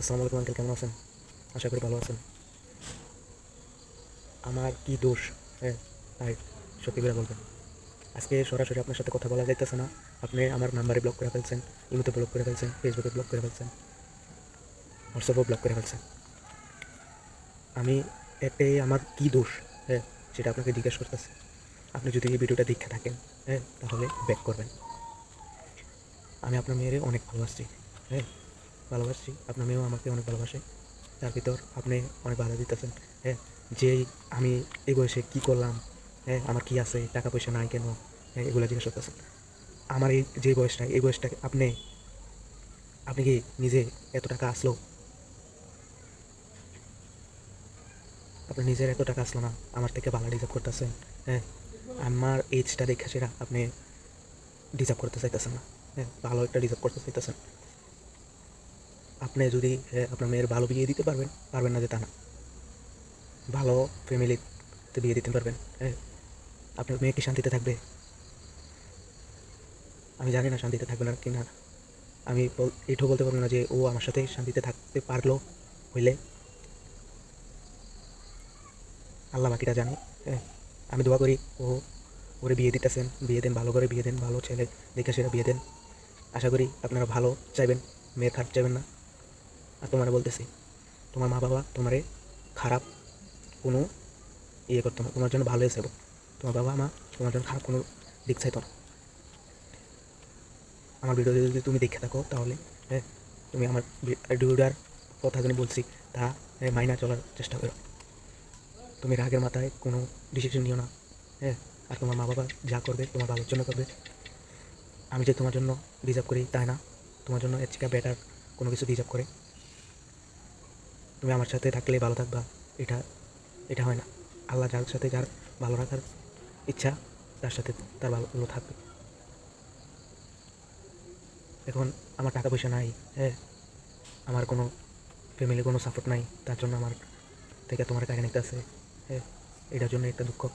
আসসালামু আলাইকুম, আঙ্কেল, কেমন আছেন? আশা করি ভালো আছেন। আমার কি দোষ? হ্যাঁ তাই, সত্যি করে বলবেন। আজকে সরাসরি আপনার সাথে কথা বলা যাইতেছে না। আপনি আমার নাম্বারে ব্লক করে ফেলছেন, ইমোতে ব্লক করে ফেলছেন ফেসবুকে ব্লক করে ফেলছেন হোয়াটসঅ্যাপেও ব্লক করে ফেলছেন। আমি এতে আমার কি দোষ? হ্যাঁ সেটা আপনাকে জিজ্ঞেস করতেছি। আপনি যদি এই ভিডিওটা দেখে থাকেন হ্যাঁ তাহলে ব্যাক করবেন। আমি আপনার মেয়েরে অনেক ভালোবাসছি হ্যাঁ ভালোবাসছি আপনার মেয়েও আমাকে অনেক ভালোবাসে। তার ভিতর আপনি অনেক বাধা দিতেছেন। হ্যাঁ যে আমি এই বয়সে কী করলাম হ্যাঁ আমার কি আছে, টাকা পয়সা নাই কেন হ্যাঁ এগুলো জিজ্ঞেস করতেছেন। আমার এই যে বয়সটা, এই বয়সটাকে আপনি আপনি কি নিজে এত টাকা আসলো? আপনি নিজের এত টাকা আসলো না, আমার থেকে ভালো ডিজার্ভ করতেছেন হ্যাঁ? আমার এজটা দেখে সেটা আপনি ডিজার্ভ করতে চাইতেছেন না হ্যাঁ ভালো একটা ডিজার্ভ করতে চাইতেছেন। আপনি যদি আপনার মেয়ের ভালো বিয়ে দিতে পারবেন পারবেন না যে তা না। ভালো ফ্যামিলিতে বিয়ে দিতে পারবেন হ্যাঁ আপনার মেয়ে কি শান্তিতে থাকবে? আমি জানি না শান্তিতে থাকবে না কি না আমি এটাও বলতে পারব না যে ও আমার সাথে শান্তিতে থাকতে পারল হইলে। আল্লাহ বাকিটা জানে হ্যাঁ আমি দোয়া করি, ও, ওরে বিয়ে দিতেছেন, বিয়ে দেন, ভালো করে বিয়ে দেন, ভালো ছেলে দেখে সেটা বিয়ে দেন। আশা করি আপনারা ভালো চাইবেন, মেয়ের খারাপ চাইবেন না। আর তোমার বলতেছি তোমার মা বাবা তোমারে খারাপ কোনো ইয়ে করতো না তোমার জন্য ভালো এসে তোমার বাবা মা তোমার জন্য খারাপ কোনো দিক চাইতো না। আমার ভিডিও যদি তুমি দেখে থাকো তাহলে হ্যাঁ তুমি আমার ভিডিওটার কথা যদি বলছি তা হ্যাঁ, মাইনা চলার চেষ্টা করো। তুমি রাগের মাথায় কোনো ডিসিশন নিও না হ্যাঁ আর তোমার মা বাবা যা করবে তোমার ভালোর জন্য করবে। আমি যে তোমার জন্য ডিজার্ভ করি তাই না তোমার জন্য এর থেকে বেটার কোনো কিছু ডিজার্ভ করে। তুমি আমার সাথে থাকলে ভালো থাকবা। এটা এটা হয় না। আল্লাহ যার সাথে যার ভালো রাখার ইচ্ছা, তার সাথে তার ভালো থাকবে। এখন আমার টাকা পয়সা নাই হ্যাঁ? আমার কোনো ফ্যামিলির কোনো সাপোর্ট নাই, তার জন্য আমার থেকে তোমার কাহিনীটা আছে হ্যাঁ? এটার জন্য একটা দুঃখ।